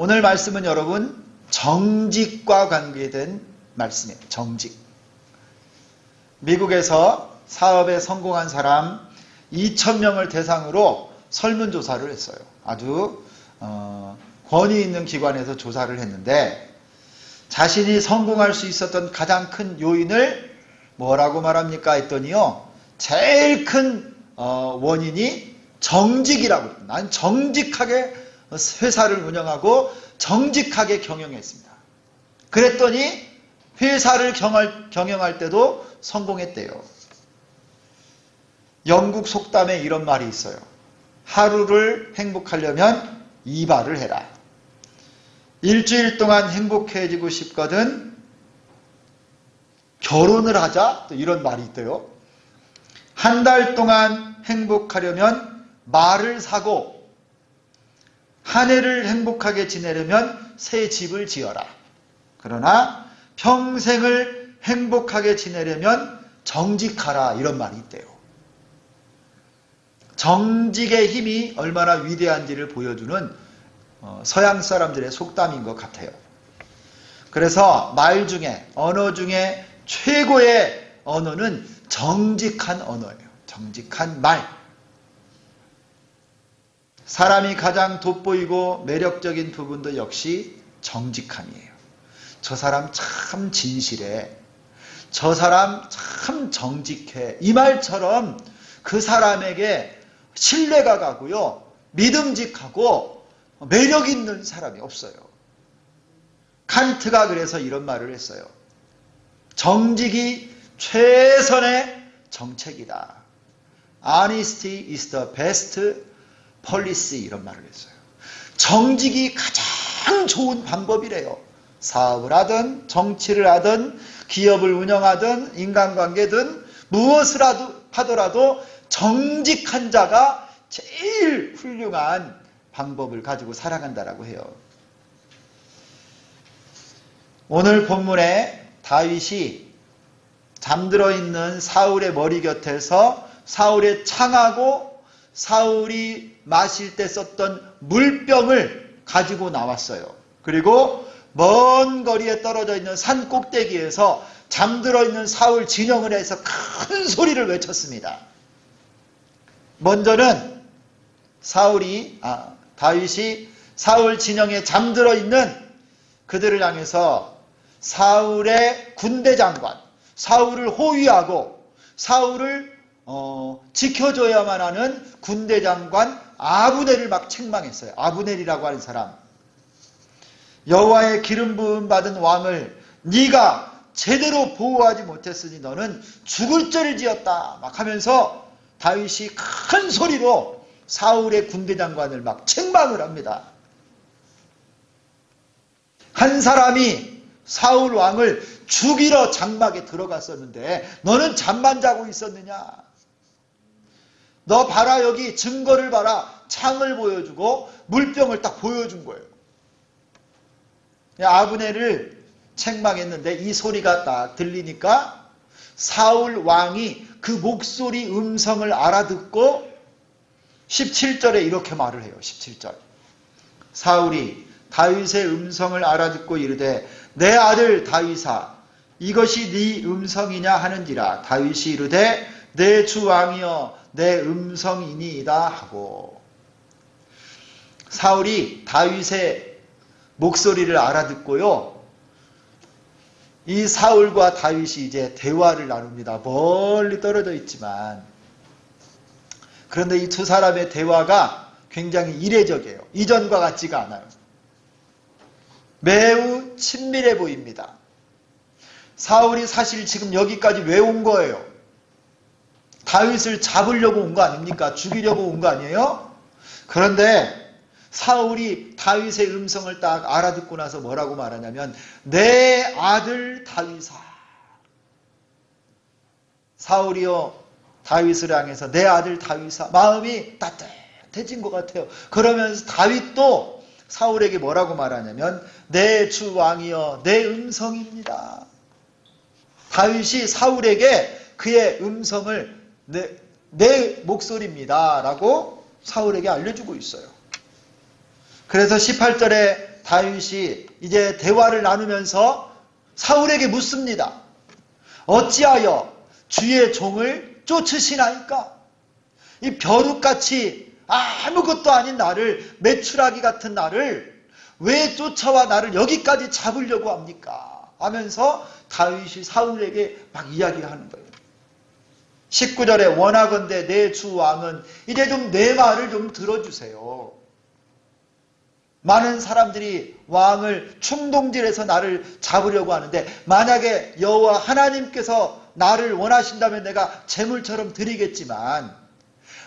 오늘 말씀은 여러분 정직과 관계된 말씀이에요. 정직. 미국에서 사업에 성공한 사람 2,000명을 대상으로 설문조사를 했어요. 아주 어, 권위 있는 기관에서 조사를 했는데 자신이 성공할 수 있었던 가장 큰 요인을 뭐라고 말합니까 했더니요. 제일 큰 어, 원인이 정직이라고. 난 정직하게 회사를 운영하고 정직하게 경영했습니다. 그랬더니 회사를 경할, 경영할 때도 성공했대요. 영국 속담에 이런 말이 있어요. 하루를 행복하려면 이발을 해라. 일주일 동안 행복해지고 싶거든 결혼을 하자. 또 이런 말이 있대요. 한 달 동안 행복하려면 말을 사고 한 해를 행복하게 지내려면 새 집을 지어라. 그러나 평생을 행복하게 지내려면 정직하라. 이런 말이 있대요. 정직의 힘이 얼마나 위대한지를 보여주는 어, 서양 사람들의 속담인 것 같아요. 그래서 말 중에, 언어 중에 최고의 언어는 정직한 언어예요. 정직한 말. 사람이 가장 돋보이고 매력적인 부분도 역시 정직함이에요. 저 사람 참 진실해. 저 사람 참 정직해. 이 말처럼 그 사람에게 신뢰가 가고요. 믿음직하고 매력 있는 사람이 없어요. 칸트가 그래서 이런 말을 했어요. 정직이 최선의 정책이다. Honesty is the best policy 이런 말을 했어요. 정직이 가장 좋은 방법이래요. 사업을 하든 정치를 하든 기업을 운영하든 인간관계든 무엇을 하더라도 정직한 자가 제일 훌륭한 방법을 가지고 살아간다라고 해요. 오늘 본문에 다윗이 잠들어 있는 사울의 머리 곁에서 사울의 창하고 사울이 마실 때 썼던 물병을 가지고 나왔어요. 그리고 먼 거리에 떨어져 있는 산 꼭대기에서 잠들어 있는 사울 진영을 해서 큰 소리를 외쳤습니다. 먼저는 사울이 아, 다윗이 사울 진영에 잠들어 있는 그들을 향해서 사울의 군대 장관, 사울을 호위하고 사울을 어, 지켜줘야만 하는 군대 장관 아브넬을 막 책망했어요. 아브넬이라고 하는 사람. 여호와의 기름 부음 받은 왕을 네가 제대로 보호하지 못했으니 너는 죽을 죄를 지었다. 막 하면서 다윗이 큰 소리로 사울의 군대 장관을 막 책망을 합니다. 한 사람이 사울 왕을 죽이러 장막에 들어갔었는데 너는 잠만 자고 있었느냐? 너 봐라 여기 증거를 봐라 창을 보여주고 물병을 딱 보여준 거예요. 아브네를 책망했는데 이 소리가 딱 들리니까 사울 왕이 그 목소리 음성을 알아듣고 17절에 이렇게 말을 해요. 17절. 사울이 다윗의 음성을 알아듣고 이르되 내 아들 다윗아 이것이 네 음성이냐 하는지라 다윗이 이르되 내 주 왕이여 내 음성이니이다 하고 사울이 다윗의 목소리를 알아듣고요. 이 사울과 다윗이 이제 대화를 나눕니다. 멀리 떨어져 있지만 그런데 이 두 사람의 대화가 굉장히 이례적이에요. 이전과 같지가 않아요. 매우 친밀해 보입니다. 사울이 사실 지금 여기까지 왜 온 거예요? 다윗을 잡으려고 온 거 아닙니까? 죽이려고 온 거 아니에요? 그런데 사울이 다윗의 음성을 딱 알아듣고 나서 뭐라고 말하냐면 내 아들 다윗아 사울이요 다윗을 향해서 내 아들 다윗아 마음이 따뜻해진 것 같아요. 그러면서 다윗도 사울에게 뭐라고 말하냐면 내 주 왕이여 내 음성입니다. 다윗이 사울에게 그의 음성을 내, 내 목소리입니다. 라고 사울에게 알려주고 있어요. 그래서 18절에 다윗이 이제 대화를 나누면서 사울에게 묻습니다. 어찌하여 주의 종을 쫓으시나이까? 이 벼룩같이 아무것도 아닌 나를 매출하기 같은 나를 왜 쫓아와 나를 여기까지 잡으려고 합니까? 하면서 다윗이 사울에게 막 이야기를 하는 거예요. 19절에 원하건대 내 주 왕은 이제 좀 내 말을 좀 들어주세요. 많은 사람들이 왕을 충동질해서 나를 잡으려고 하는데 만약에 여호와 하나님께서 나를 원하신다면 내가 재물처럼 드리겠지만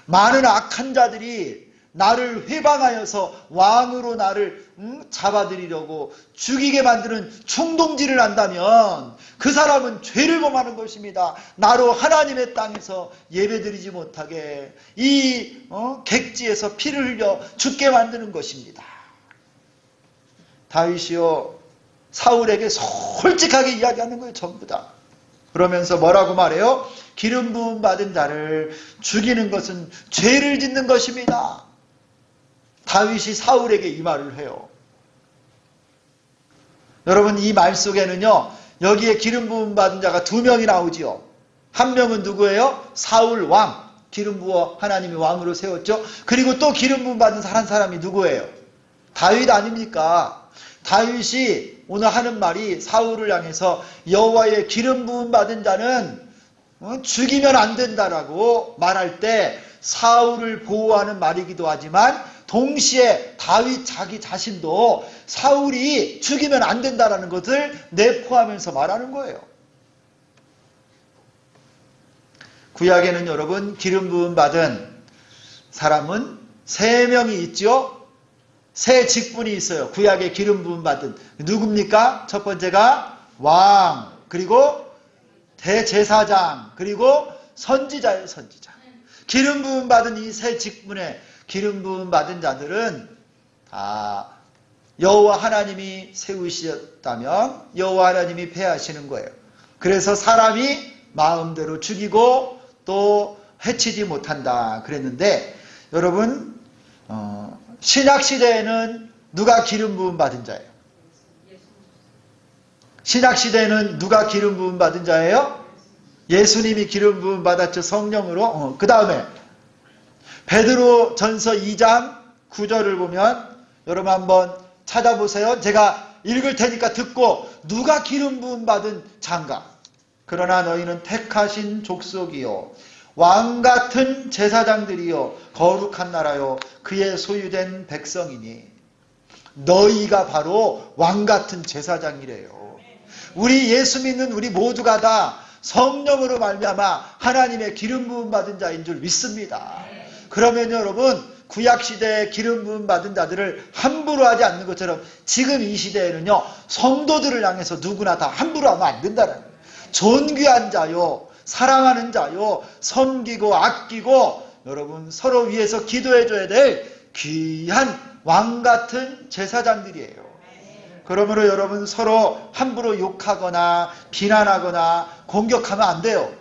많은 악한 자들이 나를 회방하여서 왕으로 나를 음, 잡아들이려고 죽이게 만드는 충동질을 한다면 그 사람은 죄를 범하는 것입니다. 나로 하나님의 땅에서 예배드리지 못하게 이 어, 객지에서 피를 흘려 죽게 만드는 것입니다. 다윗이요 사울에게 솔직하게 이야기하는 거예요 전부 다. 그러면서 뭐라고 말해요? 기름 부음 받은 자를 죽이는 것은 죄를 짓는 것입니다. 다윗이 사울에게 이 말을 해요. 여러분 이 말 속에는요 여기에 기름 부음 받은 자가 두 명이 나오지요. 한 명은 누구예요? 사울 왕. 기름 부어 하나님이 왕으로 세웠죠. 그리고 또 기름 부음 받은 한 사람이 누구예요? 다윗 아닙니까? 다윗이 오늘 하는 말이 사울을 향해서 여호와의 기름 부음 받은 자는 어, 죽이면 안 된다라고 말할 때 사울을 보호하는 말이기도 하지만 동시에 다윗 자기 자신도 사울이 죽이면 안 된다라는 것을 내포하면서 말하는 거예요. 구약에는 여러분 기름 부음 받은 사람은 세 명이 있죠. 세 직분이 있어요. 구약에 기름 부음 받은 누굽니까? 첫 번째가 왕 그리고 대제사장 그리고 선지자의 선지자. 기름 부음 받은 이 세 직분에 기름 부음 받은 자들은 다 여호와 하나님이 세우셨다면 여호와 하나님이 패하시는 거예요. 그래서 사람이 마음대로 죽이고 또 해치지 못한다 그랬는데 여러분 어, 신약 시대에는 누가 기름 부음 받은 자예요? 신약 시대에는 누가 기름 부음 받은 자예요? 예수님이 기름 부음 받았죠 성령으로. 어, 그 다음에 베드로 전서 2장 9절을 보면 여러분 한번 찾아보세요. 제가 읽을 테니까 듣고 누가 기름 부음 받은 장가. 그러나 너희는 택하신 족속이요 왕 같은 제사장들이요 거룩한 나라요 그의 소유된 백성이니 너희가 바로 왕 같은 제사장이래요. 우리 예수 믿는 우리 모두가 다 성령으로 말미암아 하나님의 기름 부음 받은 자인 줄 믿습니다. 그러면 여러분 구약 시대에 기름 부음 받은 자들을 함부로 하지 않는 것처럼 지금 이 시대에는요 성도들을 향해서 누구나 다 함부로 하면 안 된다는. 존귀한 자요 사랑하는 자요 섬기고 아끼고 여러분 서로 위해서 기도해 줘야 될 귀한 왕 같은 제사장들이에요. 그러므로 여러분 서로 함부로 욕하거나 비난하거나 공격하면 안 돼요.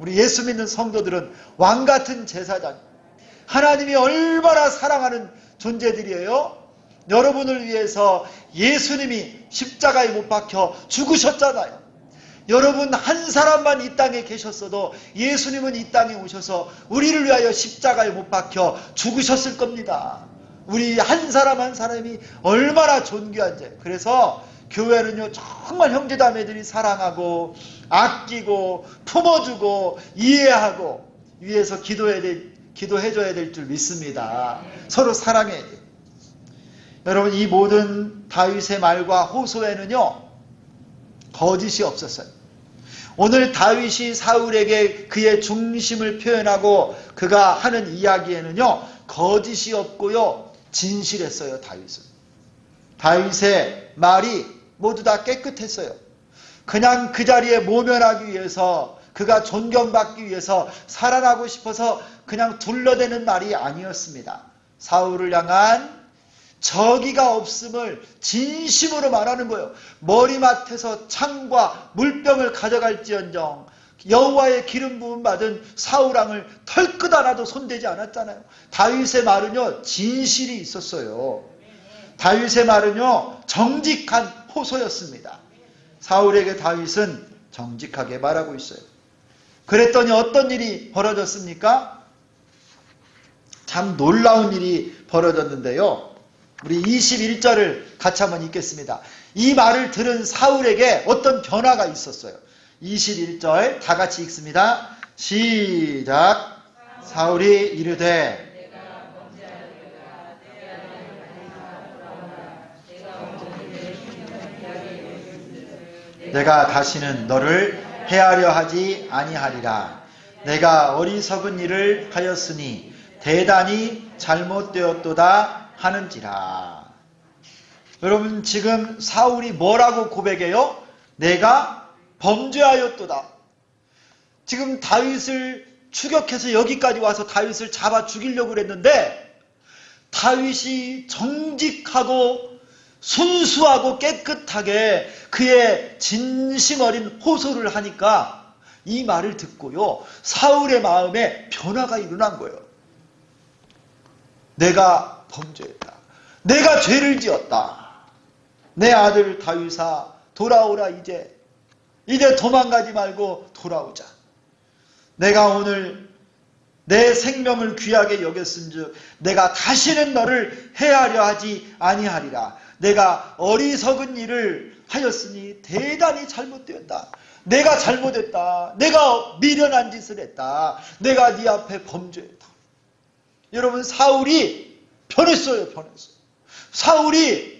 우리 예수 믿는 성도들은 왕 같은 제사장. 하나님이 얼마나 사랑하는 존재들이에요. 여러분을 위해서 예수님이 십자가에 못 박혀 죽으셨잖아요. 여러분 한 사람만 이 땅에 계셨어도 예수님은 이 땅에 오셔서 우리를 위하여 십자가에 못 박혀 죽으셨을 겁니다. 우리 한 사람 한 사람이 얼마나 존귀한지. 그래서 교회는요 정말 형제자매들이 사랑하고 아끼고 품어주고 이해하고 위해서 기도해야 될, 기도해줘야 될 줄 믿습니다. 서로 사랑해야 돼요. 여러분 이 모든 다윗의 말과 호소에는요 거짓이 없었어요. 오늘 다윗이 사울에게 그의 중심을 표현하고 그가 하는 이야기에는요 거짓이 없고요 진실했어요 다윗은. 다윗의 말이 모두 다 깨끗했어요. 그냥 그 자리에 모면하기 위해서 그가 존경받기 위해서 살아나고 싶어서 그냥 둘러대는 말이 아니었습니다. 사울을 향한 저기가 없음을 진심으로 말하는 거예요. 머리맡에서 창과 물병을 가져갈지언정 여호와의 기름 부음 받은 사울 왕을 털끝 하나도 손대지 않았잖아요. 다윗의 말은요 진실이 있었어요. 다윗의 말은요 정직한 호소였습니다. 사울에게 다윗은 정직하게 말하고 있어요. 그랬더니 어떤 일이 벌어졌습니까? 참 놀라운 일이 벌어졌는데요. 우리 21절을 같이 한번 읽겠습니다. 이 말을 들은 사울에게 어떤 변화가 있었어요. 21절 다 같이 읽습니다. 시작. 사울이 이르되 내가 다시는 너를 해하려 하지 아니하리라. 내가 어리석은 일을 하였으니 대단히 잘못되었도다 하는지라. 여러분 지금 사울이 뭐라고 고백해요? 내가 범죄하였도다. 지금 다윗을 추격해서 여기까지 와서 다윗을 잡아 죽이려고 그랬는데 다윗이 정직하고 순수하고 깨끗하게 그의 진심 어린 호소를 하니까 이 말을 듣고요. 사울의 마음에 변화가 일어난 거예요. 내가 범죄했다. 내가 죄를 지었다. 내 아들 다윗아 돌아오라 이제. 이제 도망가지 말고 돌아오자. 내가 오늘 내 생명을 귀하게 여겼은즉 내가 다시는 너를 해하려 하지 아니하리라. 내가 어리석은 일을 하였으니 대단히 잘못되었다. 내가 잘못했다. 내가 미련한 짓을 했다. 내가 네 앞에 범죄했다. 여러분 사울이 변했어요. 변했어요. 사울이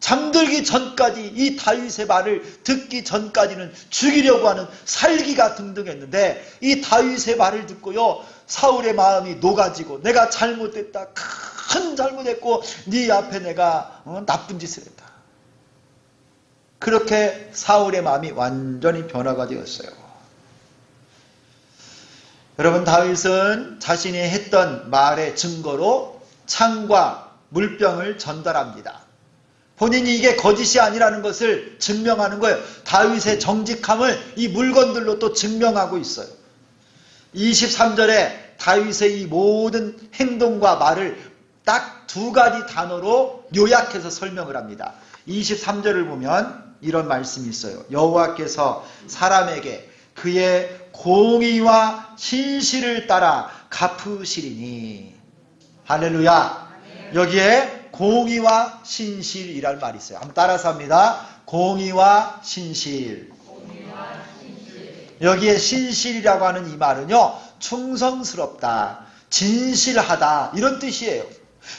잠들기 전까지 이 다윗의 말을 듣기 전까지는 죽이려고 하는 살기가 등등했는데 이 다윗의 말을 듣고요 사울의 마음이 녹아지고 내가 잘못했다 큰 잘못했고 네 앞에 내가 어, 나쁜 짓을 했다. 그렇게 사울의 마음이 완전히 변화가 되었어요. 여러분 다윗은 자신이 했던 말의 증거로 창과 물병을 전달합니다 본인이 이게 거짓이 아니라는 것을 증명하는 거예요. 다윗의 정직함을 이 물건들로 또 증명하고 있어요. 23절에 다윗의 이 모든 행동과 말을 딱 두 가지 단어로 요약해서 설명을 합니다. 23절을 보면 이런 말씀이 있어요. 여호와께서 사람에게 그의 공의와 신실을 따라 갚으시리니 할렐루야. 여기에 공의와 신실이란 말이 있어요. 한번 따라서 합니다. 공의와 신실. 여기에 신실이라고 하는 이 말은요, 충성스럽다, 진실하다, 이런 뜻이에요.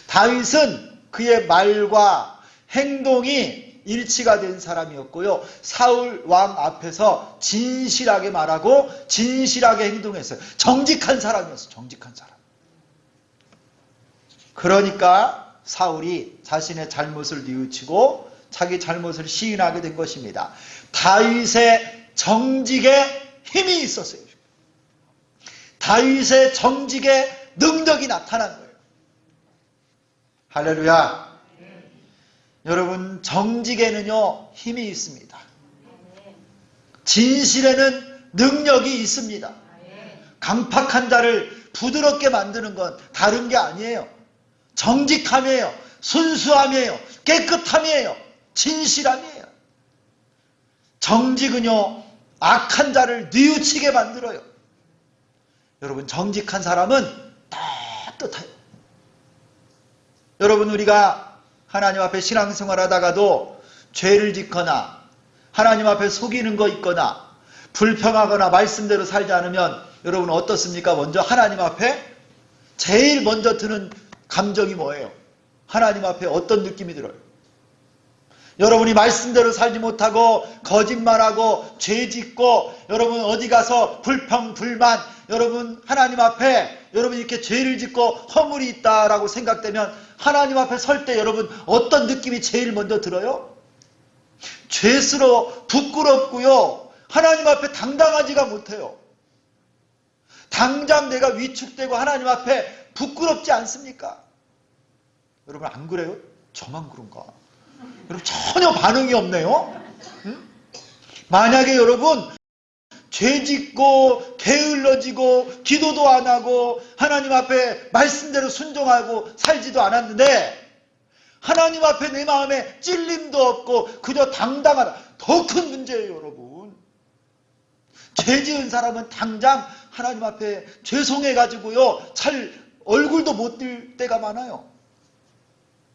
다윗은 그의 말과 행동이 일치가 된 사람이었고요. 사울 왕 앞에서 진실하게 말하고 진실하게 행동했어요. 정직한 사람이었어요. 정직한 사람. 그러니까 사울이 자신의 잘못을 뉘우치고 자기 잘못을 시인하게 된 것입니다. 다윗의 정직에 힘이 있었어요. 다윗의 정직에 능력이 나타난 거예요. 할렐루야. 여러분 정직에는요 힘이 있습니다. 진실에는 능력이 있습니다. 강팍한 자를 부드럽게 만드는 건 다른 게 아니에요. 정직함이에요. 순수함이에요. 깨끗함이에요. 진실함이에요. 정직은요, 악한 자를 뉘우치게 만들어요. 여러분, 정직한 사람은 따뜻해요. 여러분, 우리가 하나님 앞에 신앙생활 하다가도 죄를 짓거나 하나님 앞에 속이는 거 있거나 불평하거나 말씀대로 살지 않으면 여러분 어떻습니까? 먼저 하나님 앞에 제일 먼저 드는 감정이 뭐예요? 하나님 앞에 어떤 느낌이 들어요? 여러분이 말씀대로 살지 못하고 거짓말하고 죄 짓고 여러분 어디 가서 불평 불만 여러분 하나님 앞에 여러분 이렇게 죄를 짓고 허물이 있다라고 생각되면 하나님 앞에 설 때 여러분 어떤 느낌이 제일 먼저 들어요? 죄스러워 부끄럽고요. 하나님 앞에 당당하지가 못해요. 당장 내가 위축되고 하나님 앞에 부끄럽지 않습니까? 여러분 안 그래요? 저만 그런가? 여러분 전혀 반응이 없네요. 응? 만약에 여러분 죄 짓고 게을러지고 기도도 안 하고 하나님 앞에 말씀대로 순종하고 살지도 않았는데 하나님 앞에 내 마음에 찔림도 없고 그저 당당하다. 더 큰 문제예요, 여러분. 죄 지은 사람은 당장 하나님 앞에 죄송해가지고요, 잘 얼굴도 못 들 때가 많아요.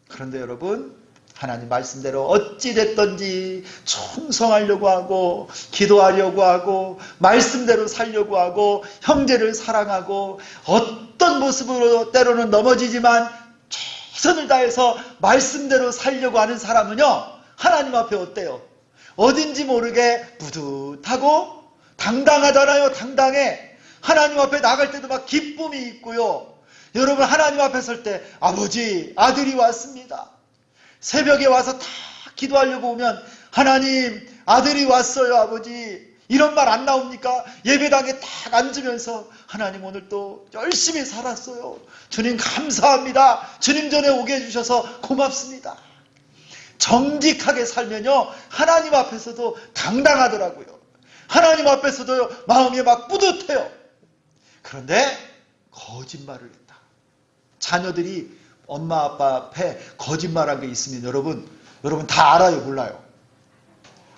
그런데 여러분, 하나님 말씀대로 어찌됐든지 충성하려고 하고, 기도하려고 하고, 말씀대로 살려고 하고, 형제를 사랑하고, 어떤 모습으로 때로는 넘어지지만 최선을 다해서 말씀대로 살려고 하는 사람은요, 하나님 앞에 어때요? 어딘지 모르게 뿌듯하고, 당당하잖아요, 당당해. 하나님 앞에 나갈 때도 막 기쁨이 있고요. 여러분, 하나님 앞에 설 때, 아버지, 아들이 왔습니다. 새벽에 와서 다 기도하려고 오면, 하나님, 아들이 왔어요, 아버지. 이런 말 안 나옵니까? 예배당에 딱 앉으면서, 하나님 오늘 또 열심히 살았어요. 주님 감사합니다. 주님 전에 오게 해주셔서 고맙습니다. 정직하게 살면요, 하나님 앞에서도 당당하더라고요. 하나님 앞에서도 마음이 막 뿌듯해요. 그런데 거짓말을 했다. 자녀들이 엄마 아빠 앞에 거짓말한 게 있으면 여러분, 여러분 다 알아요, 몰라요?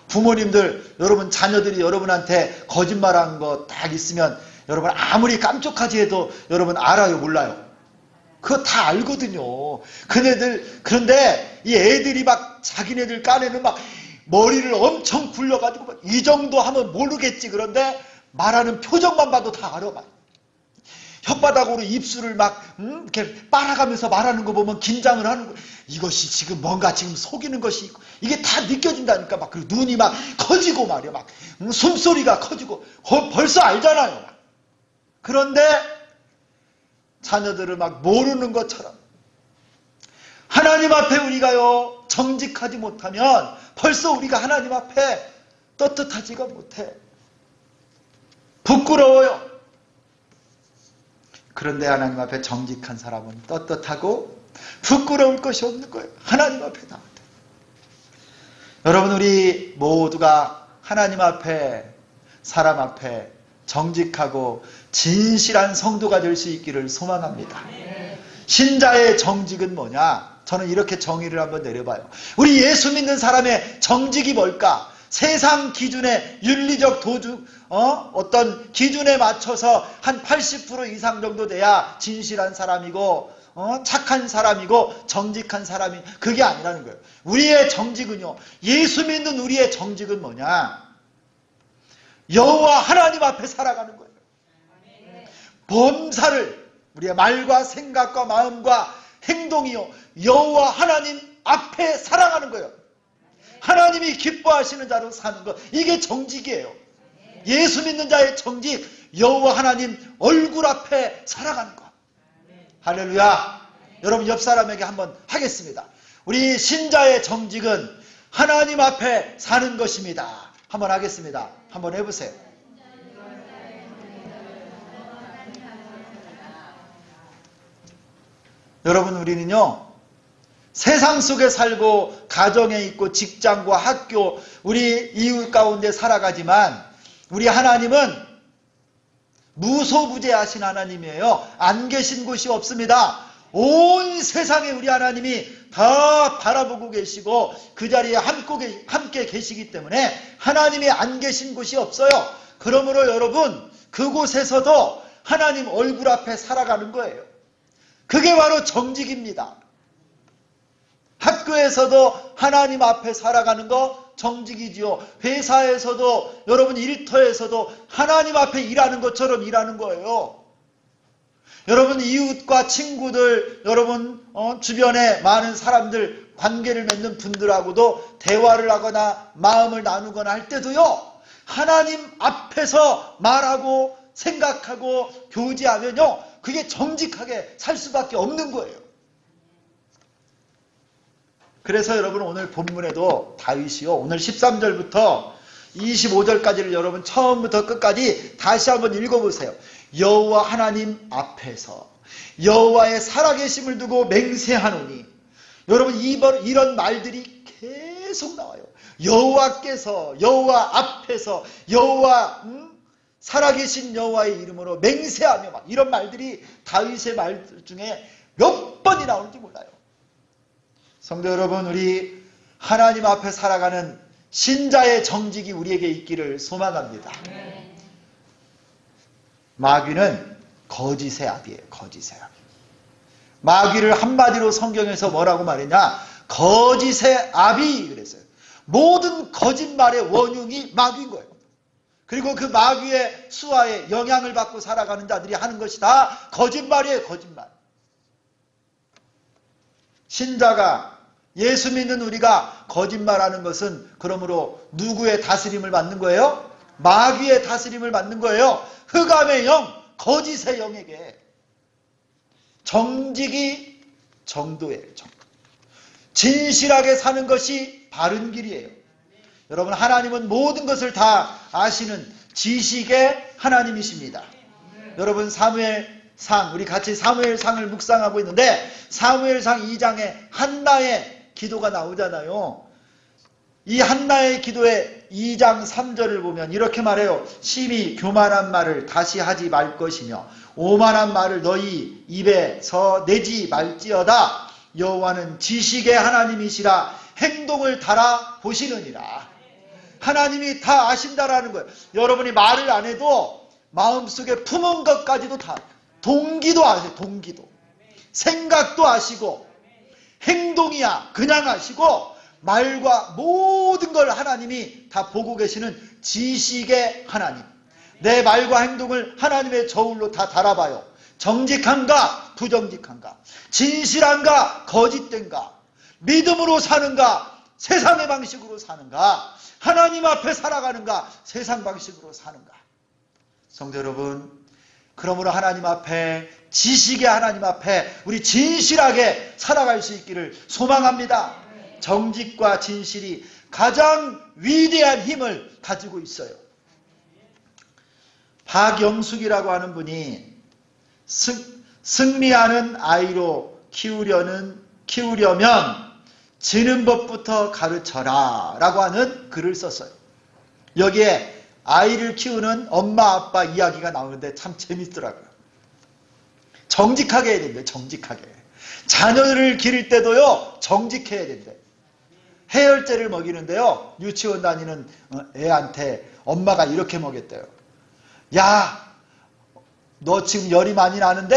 부모님들, 여러분 자녀들이 여러분한테 거짓말한 거 딱 있으면 여러분 아무리 깜짝하지 해도 여러분 알아요, 몰라요? 그거 다 알거든요. 그네들, 그런데 이 애들이 막 자기네들 깐에는 막 머리를 엄청 굴려가지고 막이 정도 하면 모르겠지. 그런데 말하는 표정만 봐도 다 알아. 막. 혓바닥으로 입술을 막 음, 이렇게 빨아가면서 말하는 거 보면 긴장을 하는 거. 이것이 지금 뭔가 지금 속이는 것이 있고 이게 다 느껴진다니까 막 그리고 눈이 막 커지고 말이야 막 음, 숨소리가 커지고 거- 벌써 알잖아요. 막. 그런데 자녀들을 막 모르는 것처럼 하나님 앞에 우리가요 정직하지 못하면 벌써 우리가 하나님 앞에 떳떳하지가 못해 부끄러워요 그런데 하나님 앞에 정직한 사람은 떳떳하고 부끄러울 것이 없는 거예요 하나님 앞에 때 여러분 우리 모두가 하나님 앞에 사람 앞에 정직하고 진실한 성도가 될 수 있기를 소망합니다. 신자의 정직은 뭐냐? 저는 이렇게 정의를 한번 내려봐요. 우리 예수 믿는 사람의 정직이 뭘까? 세상 기준의 윤리적 도주, 어? 어떤 기준에 맞춰서 한 80% 이상 정도 돼야 진실한 사람이고, 어? 착한 사람이고, 정직한 사람이, 그게 아니라는 거예요. 우리의 정직은요, 예수 믿는 우리의 정직은 뭐냐? 여호와 하나님 앞에 살아가는 거예요. 범사를 우리의 말과 생각과 마음과 행동이요 여호와 하나님 앞에 살아가는 거예요. 하나님이 기뻐하시는 자로 사는 것 이게 정직이에요. 예수 믿는 자의 정직 여호와 하나님 얼굴 앞에 살아가는 것. 할렐루야. 여러분 옆 사람에게 한번 하겠습니다. 우리 신자의 정직은 하나님 앞에 사는 것입니다. 한번 하겠습니다. 한번 해보세요. 여러분 우리는요 세상 속에 살고 가정에 있고 직장과 학교 우리 이웃 가운데 살아가지만 우리 하나님은 무소부재하신 하나님이에요. 안 계신 곳이 없습니다. 온 세상에 우리 하나님이 다 바라보고 계시고 그 자리에 함께, 계시기 때문에 하나님이 안 계신 곳이 없어요. 그러므로 여러분 그곳에서도 하나님 얼굴 앞에 살아가는 거예요. 그게 바로 정직입니다. 학교에서도 하나님 앞에 살아가는 거 정직이지요. 회사에서도 여러분 일터에서도 하나님 앞에 일하는 것처럼 일하는 거예요. 여러분 이웃과 친구들, 여러분 어, 주변에 많은 사람들 관계를 맺는 분들하고도 대화를 하거나 마음을 나누거나 할 때도요. 하나님 앞에서 말하고 생각하고 교제하면요. 그게 정직하게 살 수밖에 없는 거예요. 그래서 여러분 오늘 본문에도 다윗이요. 오늘 13절부터 25절까지를 여러분 처음부터 끝까지 다시 한번 읽어보세요. 여호와 하나님 앞에서 여호와의 살아계심을 두고 맹세하노니 여러분 이번 이런 말들이 계속 나와요. 여호와께서 여호와 앞에서 여호와 음? 살아계신 여호와의 이름으로 맹세하며 막 이런 말들이 다윗의 말 중에 몇 번이 나오는지 몰라요. 성도 여러분, 우리 하나님 앞에 살아가는 신자의 정직이 우리에게 있기를 소망합니다. 마귀는 거짓의 압이에요. 거짓의 압. 마귀를 한마디로 성경에서 뭐라고 말했냐? 거짓의 압이 그랬어요. 모든 거짓말의 원흉이 마귀인 거예요. 그리고 그 마귀의 수하에 영향을 받고 살아가는 자들이 하는 것이 다 거짓말이에요. 거짓말. 신자가 예수 믿는 우리가 거짓말하는 것은 그러므로 누구의 다스림을 받는 거예요? 마귀의 다스림을 받는 거예요. 흑암의 영, 거짓의 영에게 정직이 정도예요. 정도. 진실하게 사는 것이 바른 길이에요. 여러분 하나님은 모든 것을 다 아시는 지식의 하나님이십니다. 여러분 사무엘 상 우리 같이 사무엘 상을 묵상하고 있는데 사무엘 상 2장에 한나의 기도가 나오잖아요. 이 한나의 기도의 2장 3절을 보면 이렇게 말해요. 심히 교만한 말을 다시 하지 말 것이며 오만한 말을 너희 입에서 내지 말지어다. 여호와는 지식의 하나님이시라 행동을 달아 보시느니라. 하나님이 다 아신다라는 거예요. 여러분이 말을 안 해도 마음속에 품은 것까지도 다 동기도 아세요. 동기도. 생각도 아시고 행동이야. 그냥 아시고 말과 모든 걸 하나님이 다 보고 계시는 지식의 하나님. 내 말과 행동을 하나님의 저울로 다 달아봐요. 정직한가? 부정직한가? 진실한가? 거짓된가? 믿음으로 사는가? 세상의 방식으로 사는가? 하나님 앞에 살아가는가? 세상 방식으로 사는가? 성도 여러분 그러므로 하나님 앞에 지식의 하나님 앞에 우리 진실하게 살아갈 수 있기를 소망합니다. 정직과 진실이 가장 위대한 힘을 가지고 있어요. 박영숙이라고 하는 분이 승, 승리하는 아이로 키우려는 키우려면 지는 법부터 가르쳐라 라고 하는 글을 썼어요. 여기에 아이를 키우는 엄마 아빠 이야기가 나오는데 참 재밌더라고요. 정직하게 해야 된대 정직하게. 자녀를 기를 때도요 정직해야 된대. 해열제를 먹이는데요 유치원 다니는 어, 애한테 엄마가 이렇게 먹였대요. 야, 너 지금 열이 많이 나는데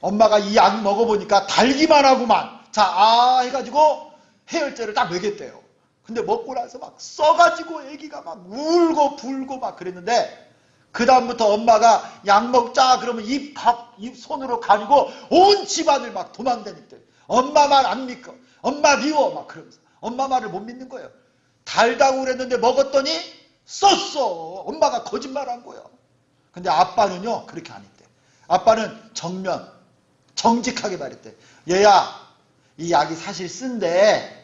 엄마가 이 약 먹어보니까 달기만 하구만. 자, 아 해가지고 해열제를 딱 먹였대요. 근데 먹고 나서 막 써가지고 애기가 막 울고 불고 막 그랬는데 그 다음부터 엄마가 약 먹자 그러면 입, 밥, 입 손으로 가리고 온 집안을 막 도망다녔대요. 엄마 말 안 믿고 엄마 미워 막 그러면서 엄마 말을 못 믿는 거예요. 달다고 그랬는데 먹었더니 썼어. 엄마가 거짓말한 거예요. 근데 아빠는요 그렇게 안 했대. 아빠는 정면 정직하게 말했대. 얘야 이 약이 사실 쓴데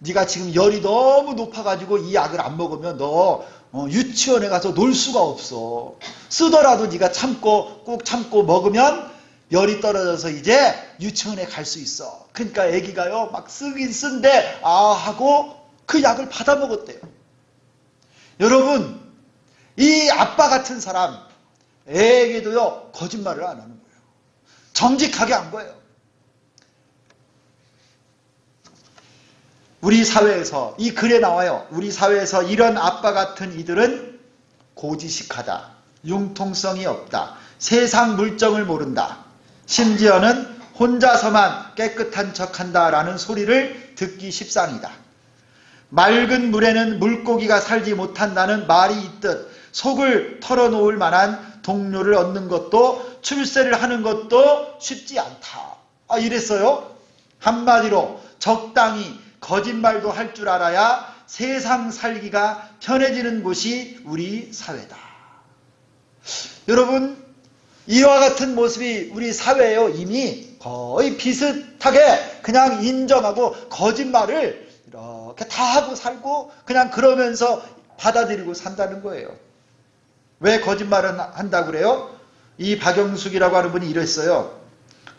네가 지금 열이 너무 높아가지고 이 약을 안 먹으면 너 어, 유치원에 가서 놀 수가 없어. 쓰더라도 네가 참고 꾹 참고 먹으면 열이 떨어져서 이제 유치원에 갈 수 있어. 그러니까 아기가요 막 쓰긴 쓴데 아 하고 그 약을 받아 먹었대요. 여러분 이 아빠 같은 사람 애에게도요 거짓말을 안 하는 거예요. 정직하게 한 거예요. 우리 사회에서 이 글에 나와요. 우리 사회에서 이런 아빠 같은 이들은 고지식하다. 융통성이 없다. 세상 물정을 모른다. 심지어는 혼자서만 깨끗한 척한다라는 소리를 듣기 십상이다. 맑은 물에는 물고기가 살지 못한다는 말이 있듯 속을 털어놓을 만한 동료를 얻는 것도 출세를 하는 것도 쉽지 않다. 아, 이랬어요. 한마디로 적당히 거짓말도 할 줄 알아야 세상 살기가 편해지는 곳이 우리 사회다. 여러분, 이와 같은 모습이 우리 사회에요. 이미 거의 비슷하게 그냥 인정하고 거짓말을 이렇게 다 하고 살고 그냥 그러면서 받아들이고 산다는 거예요. 왜 거짓말을 한다고 그래요? 이 박영숙이라고 하는 분이 이랬어요.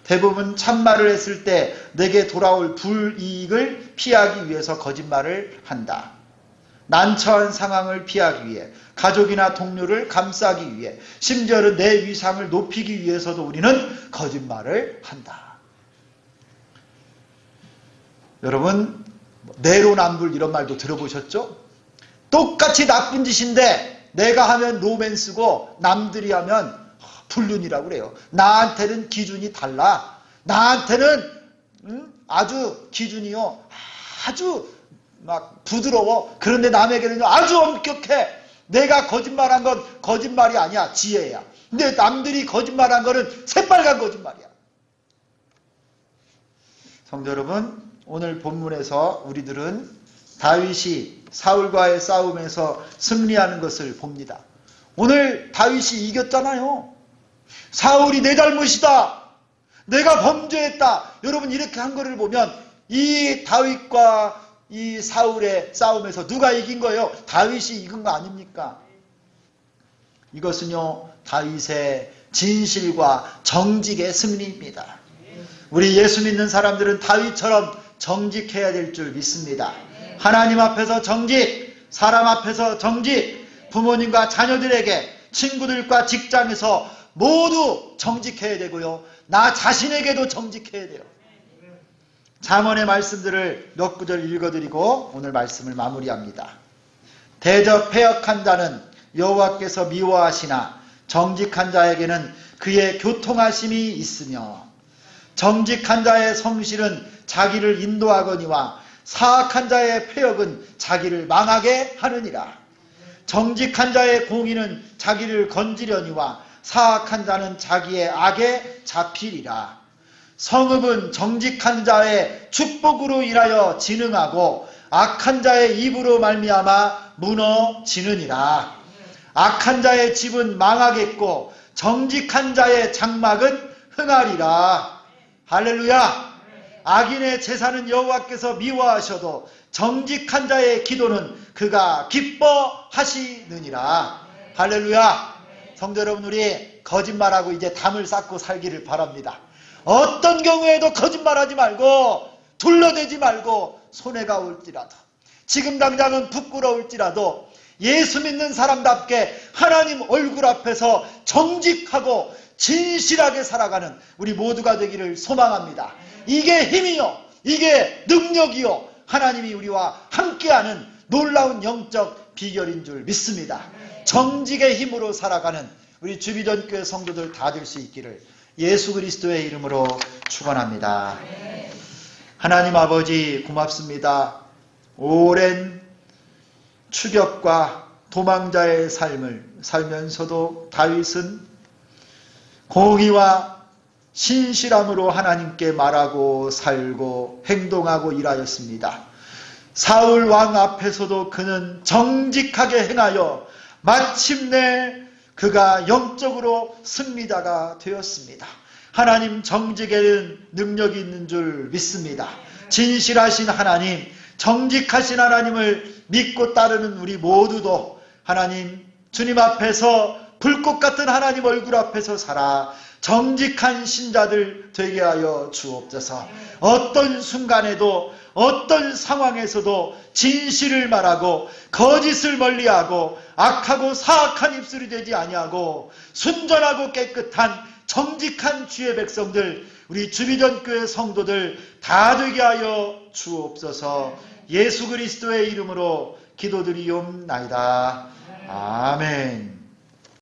대부분 참말을 했을 때 내게 돌아올 불이익을 피하기 위해서 거짓말을 한다. 난처한 상황을 피하기 위해 가족이나 동료를 감싸기 위해 심지어는 내 위상을 높이기 위해서도 우리는 거짓말을 한다. 여러분 내로남불 이런 말도 들어보셨죠? 똑같이 나쁜 짓인데 내가 하면 로맨스고 남들이 하면 불륜이라고 그래요. 나한테는 기준이 달라. 나한테는 음? 아주 기준이요. 아주 막 부드러워. 그런데 남에게는 아주 엄격해. 내가 거짓말한 건 거짓말이 아니야. 지혜야. 근데 남들이 거짓말한 거는 새빨간 거짓말이야. 성도 여러분, 오늘 본문에서 우리들은 다윗이 사울과의 싸움에서 승리하는 것을 봅니다. 오늘 다윗이 이겼잖아요. 사울이 내 잘못이다. 내가 범죄했다. 여러분 이렇게 한 거를 보면 이 다윗과 이 사울의 싸움에서 누가 이긴 거예요? 다윗이 이긴 거 아닙니까? 이것은요 다윗의 진실과 정직의 승리입니다. 우리 예수 믿는 사람들은 다윗처럼 정직해야 될 줄 믿습니다. 하나님 앞에서 정직, 사람 앞에서 정직, 부모님과 자녀들에게, 친구들과 직장에서 모두 정직해야 되고요. 나 자신에게도 정직해야 돼요. 잠언의 말씀들을 몇 구절 읽어드리고 오늘 말씀을 마무리합니다. 대접 폐역한 자는 여호와께서 미워하시나 정직한 자에게는 그의 교통하심이 있으며 정직한 자의 성실은 자기를 인도하거니와 사악한 자의 폐역은 자기를 망하게 하느니라. 정직한 자의 공의는 자기를 건지려니와 사악한 자는 자기의 악에 잡히리라. 성읍은 정직한 자의 축복으로 인하여 진흥하고 악한 자의 입으로 말미암아 무너지느니라. 악한 자의 집은 망하겠고 정직한 자의 장막은 흥하리라. 할렐루야. 악인의 제사는 여호와께서 미워하셔도 정직한 자의 기도는 그가 기뻐하시느니라. 할렐루야. 성도 여러분 우리 거짓말하고 이제 담을 쌓고 살기를 바랍니다. 어떤 경우에도 거짓말하지 말고 둘러대지 말고 손해가 올지라도 지금 당장은 부끄러울지라도 예수 믿는 사람답게 하나님 얼굴 앞에서 정직하고 진실하게 살아가는 우리 모두가 되기를 소망합니다. 이게 힘이요. 이게 능력이요. 하나님이 우리와 함께하는 놀라운 영적 비결인 줄 믿습니다. 정직의 힘으로 살아가는 우리 주비전 교회 성도들 다 될 수 있기를 예수 그리스도의 이름으로 축원합니다. 하나님 아버지 고맙습니다. 오랜 추격과 도망자의 삶을 살면서도 다윗은 공의와 신실함으로 하나님께 말하고 살고 행동하고 일하였습니다. 사울 왕 앞에서도 그는 정직하게 행하여 마침내 그가 영적으로 승리자가 되었습니다. 하나님 정직에는 능력이 있는 줄 믿습니다. 진실하신 하나님, 정직하신 하나님을 믿고 따르는 우리 모두도 하나님 주님 앞에서 불꽃 같은 하나님 얼굴 앞에서 살아 정직한 신자들 되게 하여 주옵소서. 어떤 순간에도 어떤 상황에서도 진실을 말하고 거짓을 멀리하고 악하고 사악한 입술이 되지 아니하고 순전하고 깨끗한 정직한 주의 백성들 우리 주비전 교회 성도들 다 되게 하여 주옵소서. 예수 그리스도의 이름으로 기도드리옵나이다. 아멘.